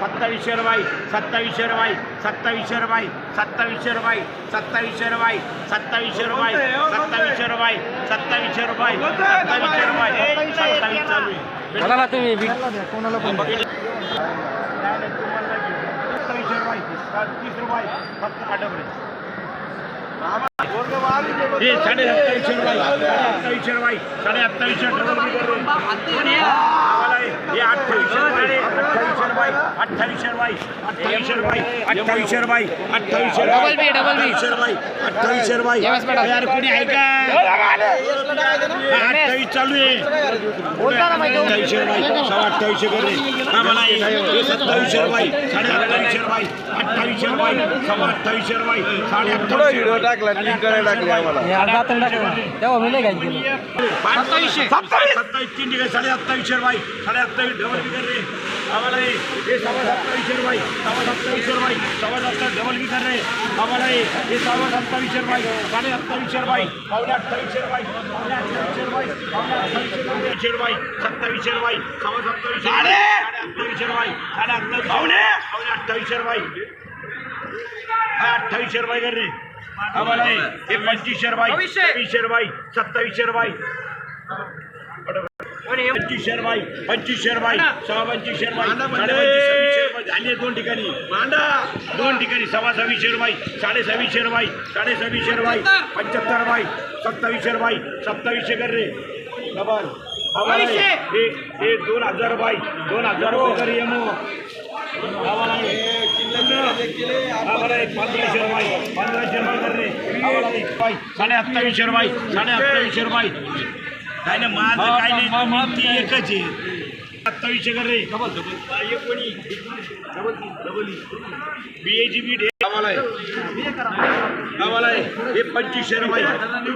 सत्तावीसशे रुपये सत्तावीसशे रुपये सत्तावीसशे रुपये सत्तावीसशे रुपये सत्तावीसशे रुपये सत्तावीसशे रुपये सत्तावीसशे रुपये सत्तावीसशे रुपये सत्तावीसशे रुपये सत्तावीस चालू आहे कोणाला तुम्ही बी- सत्तावीसशे रुपये तीस रुपये फक्त आठवडे हे साडे सत्तावीसशे रुपये साडे अठ्ठावीसशे रुपये साडे अठ्ठावीसशे हे हे अठ्ठावीसशे रुपये अठ्ठावीसशे रुपये अठ्ठावीसशे रुपये अठ्ठावीसशे रुपये अठ्ठावीसशे रुपये डबल बी, डबल बी. अठ्ठावीसशे रुपये अठ्ठावीसशे रुपये. यार कोणी आहे का हा, अठ्ठावीस चालू आहे बोलता ना माहिती हो. अठ्ठावीसशे रुपये सव्वा अठ्ठावीसशे कर हा मला हे हे सत्तावीसशे रुपये साडे अठ्ठावीसशे रुपये अठ्ठावीसशे रुपये सव्वा अठ्ठावीसशे रुपये साडे अठ्ठावीसशे. टाकला करायला टाकली आम्हाला. तेव्हा मी नाही काय सत्तावीसशे. सत्तावीस. सत्तावीस तीन ठिकाणी साडे अठ्ठावीसशे रुपये. साडे अठ्ठावीस डबल बी कर रे. आम्हाला हे सव्वा सत्तावीसशे रुपये. सव्वा सत्तावीसशे रुपये. सव्वा सत्तावीस डबल बी कर रे. आम्हाला हे सव्वा सत्तावीसशे रुपये. साडे अठ्ठावीसशे रुपये. पावणे अठ्ठावीसशे रुपये. पावणे अठ्ठावीसशे रुपये. पावणे अठ्ठावीसशे रुपये. सत्तावीसशे रुपये. सव्वा सत्तावीसशे साडे! अठ्ठावीसशे रुपये. साडे अठ्ठावीस पावणे! पावणे अठ्ठावीसशे रुपये. हा अठ्ठावीसशे रुपये कर रे. आम्हाला हे पंचवीस शेरवाई वीस शेरवाई सत्तावीस शेरवाई पंचवीस शेरवाई पंचवीस शेरवाई सहा पंचवीस शेरवाई झाली दोन ठिकाणी. मांडा. दोन ठिकाणी सव्वा सव्वीस शेरवाई साडे सव्वीस शेरवाई साडे सव्वीस शेरवाई पंच्याहत्तर बाई सत्तावीस शेरवाई सत्तावीसशे गरे डबल. एक दोन हजार बाई दोन हजार साडे अठ्ठावीसशे रुपये साडे अठ्ठावीसशे रुपये काय नाही माझं काय नाही ती एकच आहे अठ्ठावीसशे कर रे बी एची बीट हे गावाला आहे गावाला हे पंचवीस शेरवाई चोवीस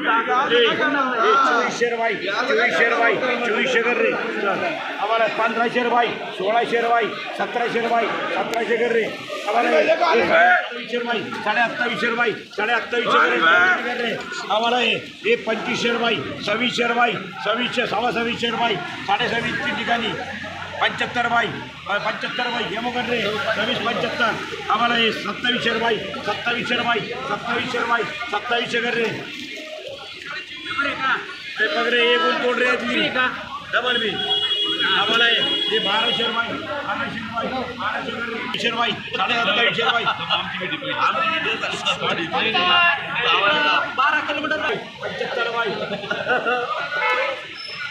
शेरवाई चोवीस शेरबाई चोवीस शेगर रे. आम्हाला पंधरा शेरवाई सोळा शेरवाई सतरा शेरवाई सतरा शेगर रे. आम्हाला शेरवाई साडे अठ्ठावीस शेरवाई साडे अठ्ठावीस शेगर रे. आम्हाला हे पंचवीस शेरवाई सव्वीस शेरवाई सव्वीसशे सव्वा सव्वीस शेरवाई साडे सव्वीसची ठिकाणी. पंच्याहत्तर बाई. पंच्याहत्तर बाई. हेमगडरे सव्वीस पंच्याहत्तर. आम्हाला हे सत्तावीसशे बाई. सत्तावीसशे बाई. सत्तावीसशे बाई. सत्तावीसशे गडरे हे पगरे हे गुण तोड रे का डबल बी. आम्हाला हे बाराशे बाई. बाराशे बाई. बाराशे बाई. साडे सत्तावीसशे बाई बारा किलोमीटर पंच्याहत्तर बाई.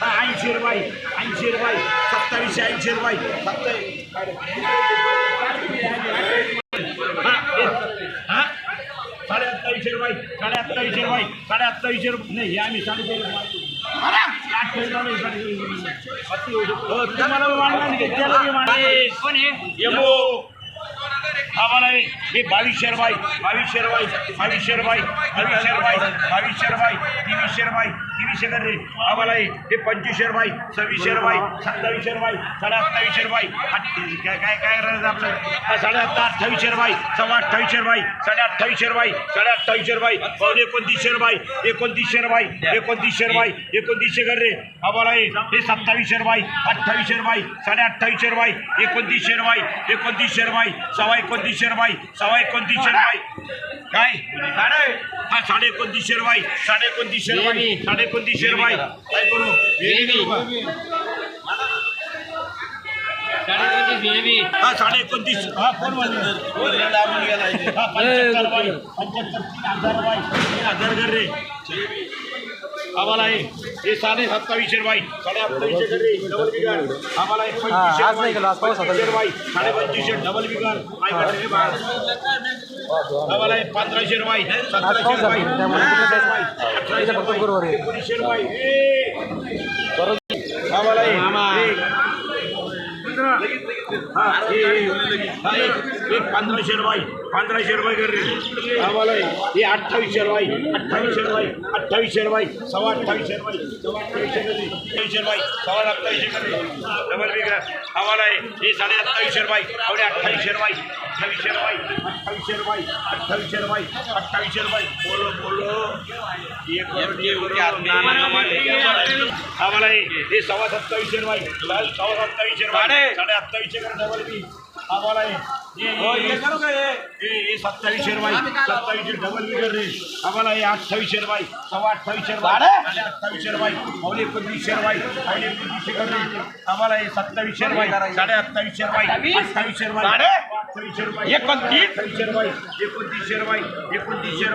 रुपये ऐंशी रुपये ऐंशी रुपये सत्तावीसशे ऐंशी रुपये हा साडे अठ्ठावीसशे रुपये. साडे अठ्ठावीसशे रुपये साडे अठ्ठावीसशे रुपये नाही हे आम्ही साडे हो, तुम्हाला नाही आम्हाला हे बावीस शेरबाई बावीस शेरबाई बावीस शेरबाई बावीस शेरबाई बावीस शेरबाई तेवीस शेरबाई तेवीस शेकर आम्हाला हे पंचवीस शेरबाई सव्वीस शेरबाई सत्तावीस शेरबाई साडे अठ्ठावीस शेरबाई काय काय करायचं आपलं साडे आत्ता अठ्ठावीस शेरबाई सव्वा अठ्ठावीस शेरबाई साडे अठ्ठावीस शेरबाई साडे अठ्ठावीस शेरबाई एकोणतीस शेरबाई एकोणतीस शेरबाई एकोणतीस शेरबाई एकोणतीस शेकर रे आम्हाला हे सत्तावीस शेरबाई अठ्ठावीस शेरबाई साडे अठ्ठावीस शेरबाई एकोणतीस शेरबाई एकोणतीस शेरबाई सव्वा एकोणतीस एकोणतीसशे रुपये सव्वा एकोणतीसशे रुपये काय? साडे हा साडे एकोणतीसशे रुपये साडे एकोणतीसशे रुपये साडे एकोणतीसशे रुपये काय करू? हा साडे एकोणतीस हा कोण हा पंच्याहत्तर पंच्याहत्तर तीन हजार रुपये तीन हजार कर रे. आम्हाला हे साडे सत्तावीसशे बाई साडे अठ्ठावीसशे डबल आम्हाला एक साडे पंचवीसशे डबल बिघाड आम्हाला एक पंधराशे सतराशे एकोणीसशे आम्हाला हा एक पंधराशे रुपये पंधराशे रुपये कर रे आम्हाला हे हे अठ्ठावीसशे रुपये अठ्ठावीसशे रुपये अठ्ठावीसशे रुपये सव्वा अठ्ठावीसशे रुपये सव्वा अठ्ठावीसशे रुपये सव्वा अठ्ठावीसशे डबल बिगर आम्हाला हे हे साडे अठ्ठावीसशे रुपये पावणे अठ्ठावीसशे रुपये अठ्ठावीसशे रुपये अठ्ठावीसशे रुपये अठ्ठावीसशे रुपये अठ्ठावीसशे रुपये बोलो बोलो आम्हाला हे हे सव्वा सत्तावीसशे रुपये सव्वा सत्तावीसशे रुपये साडे अठ्ठावीसशे डबल बी आम्हाला हे- हे- हे- हे हे डबल आम्हाला हे सव्वा रुपये साडे आम्हाला हे रुपये एकोणतीस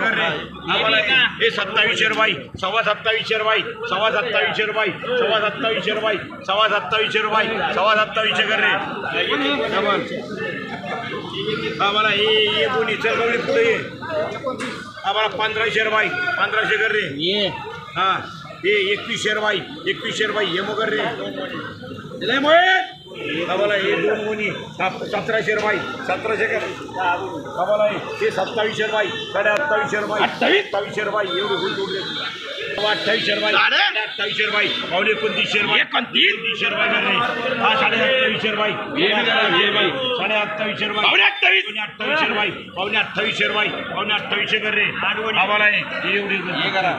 कर रे आम्हाला हे- हे सत्तावीसशे रुपये सव्वा सत्तावीसशे रुपये सव्वा सत्तावीसशे रुपये सव्वा सत्तावीसशे रुपये सव्वा सत्तावीसशे रुपये सव्वा सत्तावीसशे कर रे. आम्हाला हे हे कोणी चरगवली पुढे ये आम्हाला पंधराशे रुपये पंधराशे कर रे. ये. हा हे एकवीसशे रुपये एकवीसशे रुपये हे मग कर रे. आम्हाला हे दोन कोणी सतराशे रुपये सतराशे कर. आम्हाला हे- सत्तावीसशे रुपये साडे अठ्ठावीसशे रुपये अठ्ठावीसशे रुपये एवढे गुंत रे हा साडे रुपये अठ्ठावीसशे रुपये साडे पावणे अठ्ठावीस. पावणे पावणे रे. आम्हाला एवढी करा.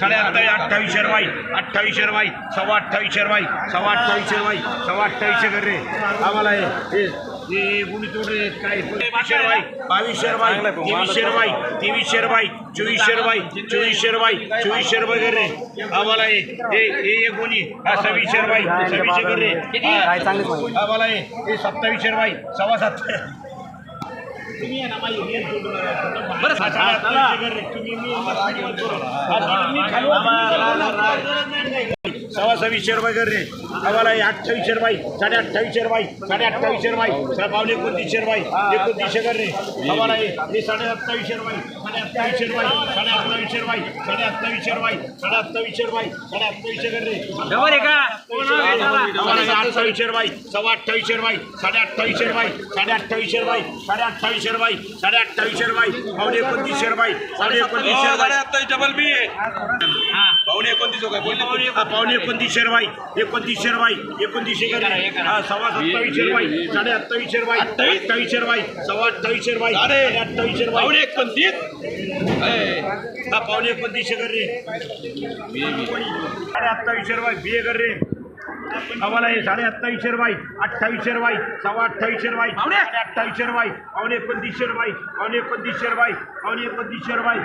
साडे अठ्ठावीस अठ्ठावीसशे रुपये अठ्ठावीसशे रुपये सव्वा अठ्ठावीसशे रुपये सव्वा अठ्ठावीसशे रुपये सव्वा अठ्ठावीसशे कर रे. आम्हाला हे बावीसशे रुपये तेवीसशे रुपये तेवीसशे रुपये चोवीसशे रुपये चोवीसशे रुपये चोवीसशे रुपये कर रे आम्हाला हे हे गुणी. सव्वीसशे रुपये सव्वीसशे कर रे. आम्हाला हे सत्तावीसशे रुपये सव्वा सात. बरं. तुम्ही मी- मी खाली- सव्वा सव्वीसशे रुपये कर रे आम्हाला हे अठ्ठावीसशे रुपये साडे अठ्ठावीसशे रुपये साडे अठ्ठावीसशे रुपये पावणे एकोणतीसशे रुपये एकोणतीसशे कर रे आम्हाला हे हे साडे अठ्ठावीसशे रुपये साडे अठ्ठावीसशे रुपये साडे अठ्ठावीसशे रुपये साडे अठ्ठावीसशे रुपये साडे अठ्ठावीसशे रुपये साडे अठ्ठावीसशे कर रे डबल आहे का आम्हाला हे अठ्ठावीसशे रुपये सव्वा अठ्ठावीसशे रुपये साडे अठ्ठावीसशे रुपये साडे अठ्ठावीसशे रुपये साडे अठ्ठावीसशे रुपये साडे अठ्ठावीसशे रुपये पावणे एकोणतीसशे रुपये साडे एकोणतीसशे रुपये डबल बी पाहुणे एकोणतीस काय? बोलले हा, पावणे एकोणतीसशे रुपये एकोणतीसशे रुपये एकोणतीसशे कर हा सव्वा सत्तावीसशे रुपये साडे अठ्ठावीसशे रुपये अठ्ठावीसशे रुपये सव्वा अठ्ठावीसशे रुपये साडे अठ्ठावीसशे रुपये पाहुणे एकोणतीस? हा पावणे एकोणतीसशे कर रे. साडे अठ्ठावीसशे रुपये बी ए कर रे. आम्हाला हे साडे अठ्ठावीसशे रुपये अठ्ठावीसशे रुपये सव्वा अठ्ठावीसशे रुपये साडे अठ्ठावीसशे रुपये पावणे एकोणतीसशे रुपये पावणे एकोणतीसशे रुपये पावणे एकोणतीसशे रुपये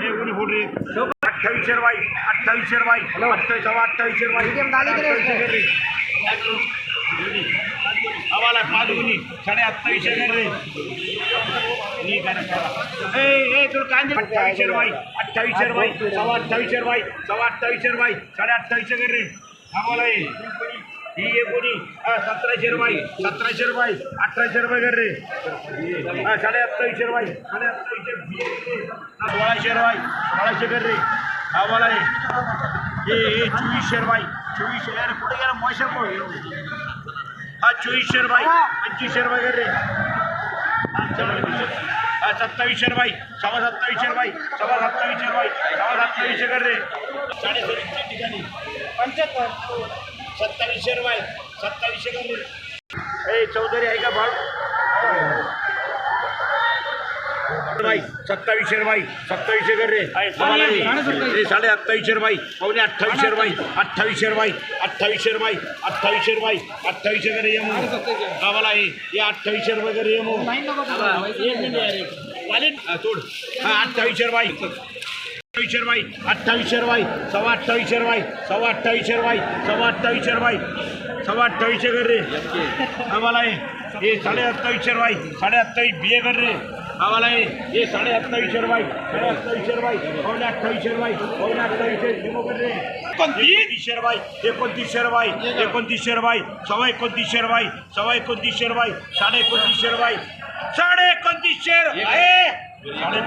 हे कोणी बोल रे अठ्ठावीसशे रुपये अठ्ठावीसशे रुपये अठ्ठावीस सव्वा अठ्ठावीसशे रुपये. आम्हाला पाच गुणी साडे अठ्ठावीसशे अठ्ठावीसशे रुपये अठ्ठावीसशे रुपये सव्वा अठ्ठावीसशे रुपये सव्वा अठ्ठावीसशे रुपये साडे अठ्ठावीसशे रे आम्हाला हे ही एक कोणी हा, सतराशे रुपये. सतराशे रुपये अठराशे रुपये कर रे. हा साडे अठ्ठावीसशे रुपये. साडे अठ्ठावीसशे सोळाशे रुपये सोळाशे कर रे. आम्हाला हे हे हे चोवीसशे रुपये. चोवीसशे अरे कुठे गेला? मोशा कोण हा चोवीसशे रुपये पंचवीसशे रुपये कर रे. हा सत्तावीसशे रुपये सव्वा सत्तावीसशे रुपये सव्वा सत्तावीसशे रुपये सव्वा सत्तावीसशे कर रे. साडे ठिकाणी. पंच्याहत्तर सत्तावीसशे रुपये. सत्तावीसशे कर रे ए चौधरी आहे का भाऊ? रुपये सत्तावीसशे रुपये. सत्तावीसशे कर रे. साडे अठ्ठावीसशे रुपये. पावणे अठ्ठावीसशे रुपये. अठ्ठावीसशे रुपये. अठ्ठावीसशे रुपये. अठ्ठावीसशे रुपये. अठ्ठावीसशे करे येमो आम्हाला हे हे अठ्ठावीसशे रुपये करे येमो एक मिनिट आहे हा, सोड हा अठ्ठावीसशे रुपये. अठ्ठावीसशे रुपये अठ्ठावीसशे रुपये सव्वा अठ्ठावीसशे रुपये सव्वा अठ्ठावीसशे रुपये सव्वा अठ्ठावीसशे रुपये सव्वा अठ्ठावीसशे कर रे. आम्हाला हे साडे अठ्ठावीसशे रुपये साडे अठ्ठावीस बी ए कर रे. आम्हाला हे हे साडे अठ्ठावीसशे रुपये साडे अठ्ठावीसशे रुपये पावणे अठ्ठावीसशे रुपये पावणे अठ्ठावीसशे लिमो कर रे. एकोणतीसशे रुपये एकोणतीसशे रुपये एकोणतीसशे रुपये सव्वा एकोणतीसशे रुपये सव्वा एकोणतीसशे रुपये साडे एकोणतीसशे रुपये साडे एकोणतीसशे रुपये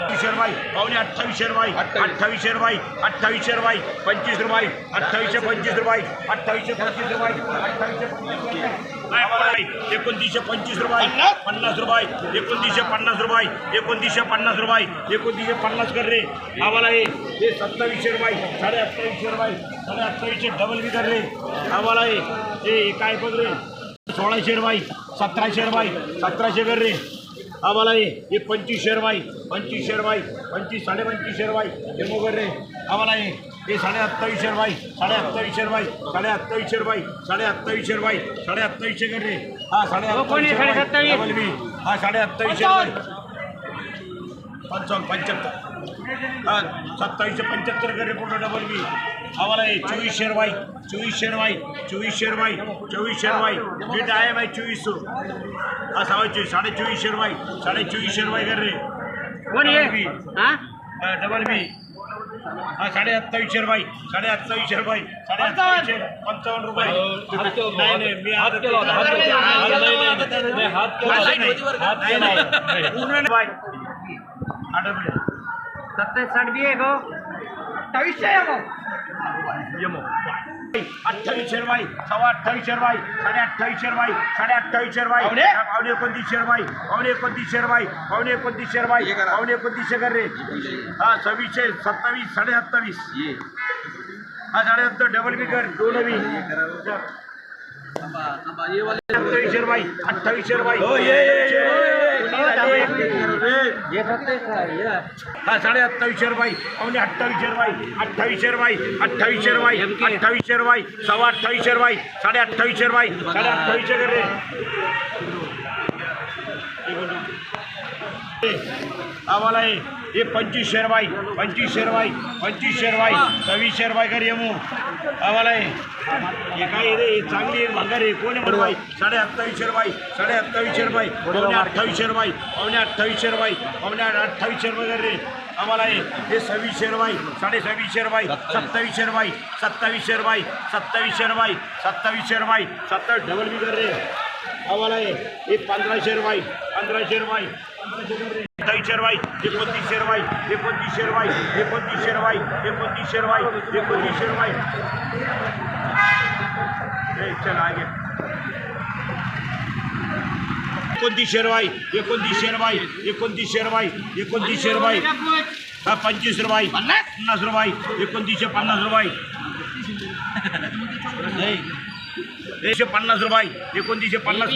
अठ्ठावीसशे रुपये पावणे अठ्ठावीसशे रुपये अठ्ठावीसशे रुपये अठ्ठावीसशे रुपये पंचवीस रुपये अठ्ठावीसशे पंचवीस रुपये अठ्ठावीसशे पंचवीस रुपये अठ्ठावीसशे पंचवीस रुपये एकोणतीसशे पंचवीस रुपये पन्नास रुपये एकोणतीसशे पन्नास रुपये एकोणतीसशे पन्नास रुपये एकोणतीसशे पन्नास कर रे. आम्हाला हे हे सत्तावीसशे रुपये साडे अठ्ठावीसशे रुपये साडे अठ्ठावीसशे डबल बी कर रे. आम्हाला हे हे काय बघ रे. सोळाशे रुपये सतराशे रुपये सतराशे कर रे. आम्हाला हे हे पंचवीस शेरबाई पंचवीस शेरबाई पंचवीस साडे पंचवीस शेरबाई हे मोगर रे आम्हाला हे हे साडे अठ्ठावीस शेरबाई साडे अठ्ठावीस शेरबाई साडे अठ्ठावीस शेरबाई साडे अठ्ठावीस शेरबाई साडे अठ्ठावीस कर रे. हा साडे अठ्ठावीस बी. हा साडे अठ्ठावीस शेरबाई पंचावन्न पंच्याहत्तर. हा सत्तावीसशे पंच्याहत्तर कर रे पूर्ण डबल बी. आम्हाला हे चोवीस शेरबाई चोवीस शेरबाई चोवीस शेरबाई चोवीस शेरबाई बीट आहे बाई चोवीस सो. हा सव्वा चोवीस साडे चोवीस शेरबाई साडे चोवीस शेरबाई कर रे. डबल बी. हा? हा, डबल बी. हा साडे अठ्ठावीस शेरबाई साडे अठ्ठावीस शेरबाई साडे अठ्ठावीसशे पंचावन्न रुपये. नाही नाही मी. सत्तावीस साठ बी आहे गो. अठ्ठावीसशे आहे मग. यमो. अठ्ठावीस शेरबाई सव्वा अठ्ठावीस शेरबाई साडे अठ्ठावीस शेरबाई साडे अठ्ठावीस शेरबाई हा, पावणे एकोणतीस शेरबाई पावणे एकोणतीस शेरबाई पावणे एकोणतीस शेरबाई पावणे एकोणतीसशे कर रे. हा सव्वीसशे सत्तावीस साडे सत्तावीस हा साडे सत्तर डबल बी कर. दोन बी अठ्ठावीस शेरबाई अठ्ठावीस शेरबाई हा साडे अठ्ठावीस शेरबाई पावणे अठ्ठावीस शेरबाई अठ्ठावीस शेरबाई अठ्ठावीस शेरबाई अठ्ठावीस शेरबाई सव्वा अठ्ठावीस शेरबाई साडे अठ्ठावीस शेरबाई साडे अठ्ठावीसशे रे. आम्हाला हे हे पंचवीस शेरबाई पंचवीस शेरबाई पंचवीस शेरबाई सव्वीस शेरबाई कर येमू आम्हाला हे हे काय रे हे चांगली आहे भंगार आहे कोण आहे म्हणबाई साडे अठ्ठावीस शेरबाई साडे अठ्ठावीस शेरबाई पावणे अठ्ठावीस शेरबाई पावणे अठ्ठावीस शेरबाई पावणे अठ्ठावीस शेरबाई कर रे आम्हाला हे हे सव्वीस शेरबाई साडे सव्वीस शेरबाई सत्तावीस शेरबाई सत्तावीस शेरबाई सत्तावीस शेरबाई सत्तावीस शेरबाई सत्तावीस डबल बी कर रे आम्हाला हे हे पंधरा शेरबाई पंधरा शेरबाई अठ्ठावीस शेरबाई एकोणतीस शेरबाई एकोणतीस शेरबाई एकोणतीस शेरबाई एकोणतीस शेरबाई एकोणतीस शेरबाई ए, चल आगे. एकोणतीस शेरबाई एकोणतीस शेरबाई एकोणतीस शेरबाई एकोणतीस शेरबाई हा पंचवीस रुपये. पन्नास रुपये. एकोणतीसशे पन्नास रुपये. एकशे पन्नास रुपये. एकोणतीसशे पन्नास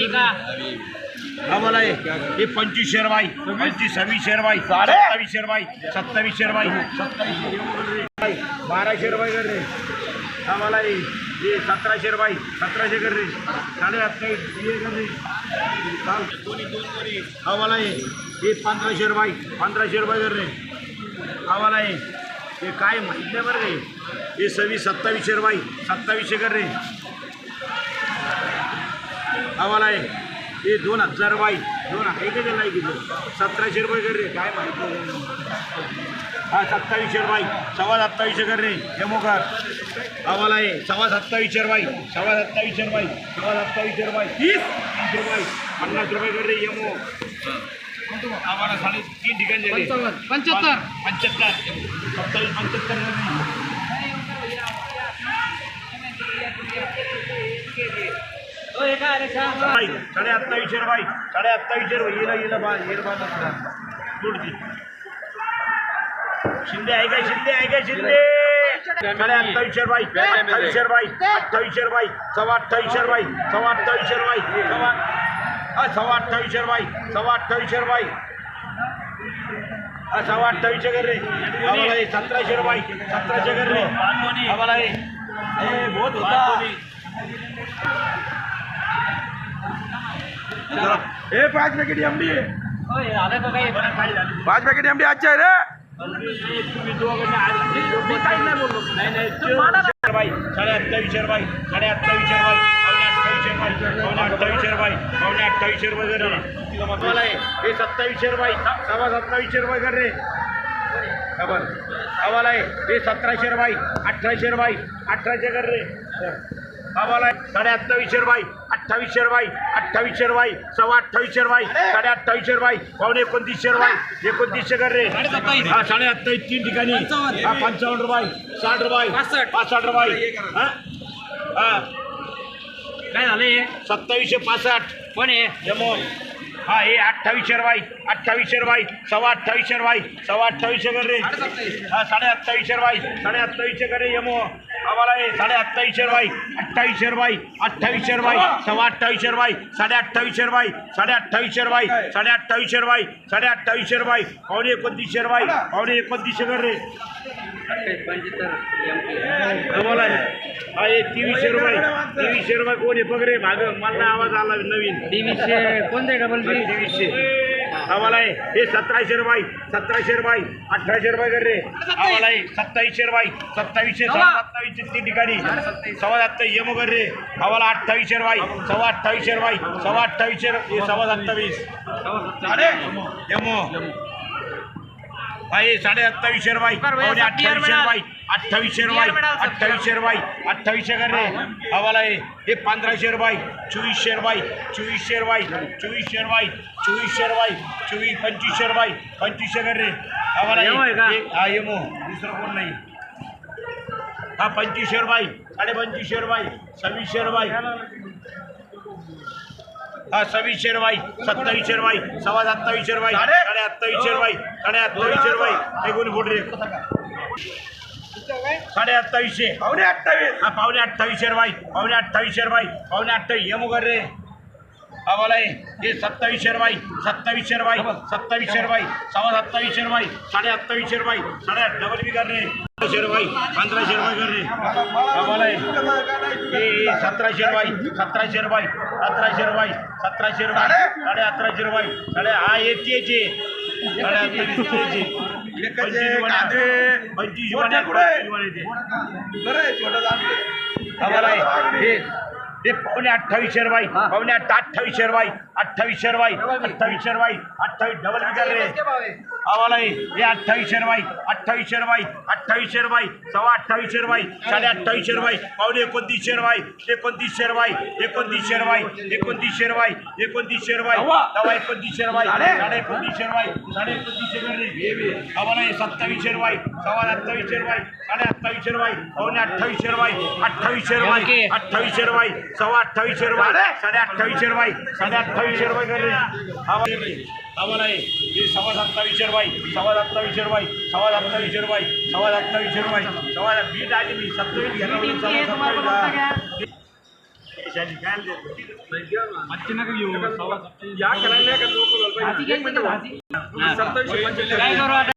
आम्हाला हे हे पंचवीस शेरबाई पंचवीस सव्वीस शेरबाई सत्तावीस शेरबाई सत्तावीस शेरबाई सत्तावीस बाराशे रुपये कर रे आम्हाला हे हे सतराशे रुपये सतराशे कर रे साडे अठ्ठावीस कर रे हे हे पंधराशे रुपये पंधराशे रुपये कर रे आम्हाला हे हे काय माहीत नाही बरं काही हे. सव्वीस सत्तावीसशे रुपये सत्तावीसशे कर रे आम्हाला हे हे दोन हजार रुपये दोन आहे का त्याला किती सतराशे रुपये कर रे. काय माहिती? हा सत्तावीसशे रुपये. सव्वा सत्तावीसशे कर रे. हे मोकर. आम्हाला हे सव्वा सत्तावीसशे रुपये. सव्वा सत्तावीसशे रुपये. सव्वा सत्तावीसशे रुपये. तीस तीस रुपये. पन्नास रुपये कर रे यमो आम्हाला साडे तीन ठिकाणी. पंच्याहत्तर. पंच्याहत्तर. सत्तावीस पंच्याहत्तर बाई साडे अठ्ठावीसशे रुपये साडे अठ्ठावीसशे येला येला बा येर बा तुडची शिंदे आहे शिंदे आहे का शिंदे साडे अठ्ठावीसशे रुपये अठ्ठावीसशे रुपये अठ्ठावीसशे रुपये सव्वा अठ्ठावीसशे रुपये सव्वा अठ्ठावीसशे रुपये सव्वा हा सव्वा अठ्ठावीसशे रुपये सव्वा अठ्ठावीसशे हा सव्वा अठ्ठावीसशे कर रे आम्हाला हे सतराशे रुपये सतराशे कर रे आम्हाला हे हे बहुत होता ए पाच पॅकेट एमडी आलं का काही पाच पॅकेट एमडी आजच्या आहे रे साडे अठ्ठावीसशे रुपये साडे अठ्ठावीसशे रुपये पावणे अठ्ठावीसशे रुपये पावणे अठ्ठावीसशे रुपये कर रे मला हे हे सत्तावीसशे रुपये सव्वा सत्तावीसशे रुपये कर रे खबर आम्हाला हे हे सतराशे रुपये अठराशे रुपये अठराशे कर रे आम्हाला साडे अठ्ठावीसशे रुपये अठ्ठावीसशे रुपये अठ्ठावीसशे रुपये सव्वा अठ्ठावीसशे रुपये साडे अठ्ठावीसशे रुपये पावणे एकोणतीसशे रुपये एकोणतीसशे कर रे हा साडे अठ्ठावीस तीन ठिकाणी. हा पंचावन्न रुपये साठ रुपये पासष्ट. रुपये. हा हा? काय झालं हे? सत्तावीसशे पासष्ट. कोण आहे जमो हा हे अठ्ठावीसशे रुपये अठ्ठावीसशे रुपये सव्वा अठ्ठावीसशे रुपये सव्वा अठ्ठावीसशे कर रे हा साडे अठ्ठावीसशे रुपये साडे अठ्ठावीसशे कर रे यमो आम्हाला हे साडे अठ्ठावीसशे रुपये अठ्ठावीसशे रुपये अठ्ठावीसशे रुपये सव्वा अठ्ठावीसशे रुपये साडे अठ्ठावीसशे रुपये साडे अठ्ठावीसशे रुपये साडे अठ्ठावीसशे रुपये साडे अठ्ठावीसशे रुपये पावणे एकोणतीसशे रुपये पावणे एकोणतीसशे कर रे आम्हाला हा हे तेवीसशे रुपये. तेवीसशे रुपये कोण आहे बघ रे माग मला आवाज आला नवीन. तेवीसशे कोणते डबल बी तेवीसशे आम्हाला आहे हे सतराशे रुपये. सतराशे रुपये. अठराशे रुपये कर रे. आम्हाला आहे सत्तावीसशे रुपये. सत्तावीसशे सत्तावीसशे तीन ठिकाणी. सव्वा सत्तावीस यमो कर रे. आम्हाला अठ्ठावीसशे रुपये. सव्वा अठ्ठावीसशे रुपये. सव्वा अठ्ठावीसशे हे सव्वा सत्तावीस. अरे यमो आहे साडे अठ्ठावीसशे रुपये. पावणे अठ्ठावीसशे रुपये. अठ्ठावीसशे रुपये. अठ्ठावीसशे रुपये. अठ्ठावीसशे कर रे. हवाला आहे हे पंधराशे रुपये. चोवीसशे रुपये. चोवीसशे रुपये. चोवीसशे रुपये. चोवीसशे रुपये. चोवीस पंचवीसशे रुपये. पंचवीसशे कर रे. हवाला आहे हा येमो दुसरं कोण नाही. हा पंचवीसशे रुपये. साडे पंचवीसशे रुपये. सव्वीसशे रुपये. हा सव्वीसशे रुपये सत्तावीसशे रुपये सव्वा सत्तावीसशे रुपये साडे अठ्ठावीसशे रुपये साडे अठ्ठावीसशे रुपये हे कोणी फोड रे साडे अठ्ठावीसशे. पावणे अठ्ठावीस. हा पावणे अठ्ठावीसशे रुपये पावणे अठ्ठावीसशे रुपये पावणे अठ्ठावीस. ये मुगर रे बोला हे सत्तावीसशे रुपये सत्तावीसशे रुपये सत्तावीसशे रुपये सव्वा सत्तावीसशे रुपये साडे अठ्ठावीसशे रुपये साडे डबल बी कर रे पंधराशे रुपये पंधराशे रुपये कर रे हा बोला सतराशे रुपये सतराशे रुपये सतराशे रुपये सतराशे रुपये साडे अठराशे रुपये साडे हा येते साडे कांदे पंचवीस छोटं. आम्हाला हे हे पावणे अठ्ठावीसशे रुपये पावणे अठ्ठ अठ्ठावीसशे रुपये अठ्ठावीसशे रुपये अठ्ठावीसशे रुपये अठ्ठावीस डबल विचार रे आम्हाला हे हे अठ्ठावीसशे रुपये अठ्ठावीसशे रुपये अठ्ठावीसशे रुपये सव्वा अठ्ठावीसशे रुपये साडे अठ्ठावीसशे रुपये पावणे एकोणतीसशे रुपये एकोणतीसशे रुपये एकोणतीसशे रुपये एकोणतीसशे रुपये एकोणतीसशे रुपये सव्वा एकोणतीसशे रुपये साडे एकोणतीसशे रुपये साडे एकोणतीसशे रुपये आम्हाला हे सत्तावीसशे रुपये सव्वा अठ्ठावीसशे रुपये साडे अठ्ठावीसशे रुपये पावणे अठ्ठावीसशे रुपये अठ्ठावीसशे रुपये अठ्ठावीसशे रुपये सव्वा अठ्ठावीसशे रुपये साडे अठ्ठावीसशे रुपये साडे अठ्ठावीसशे रुपये आम्हाला हे सव्वा सत्तावीसशे रुपये सव्वा सत्तावीसशे रुपये सव्वा सत्तावीसशे रुपये सव्वा सत्तावीसशे रुपये सव्वा बीट आली मी सत्तावीस? या करायला का. सत्तावीसशे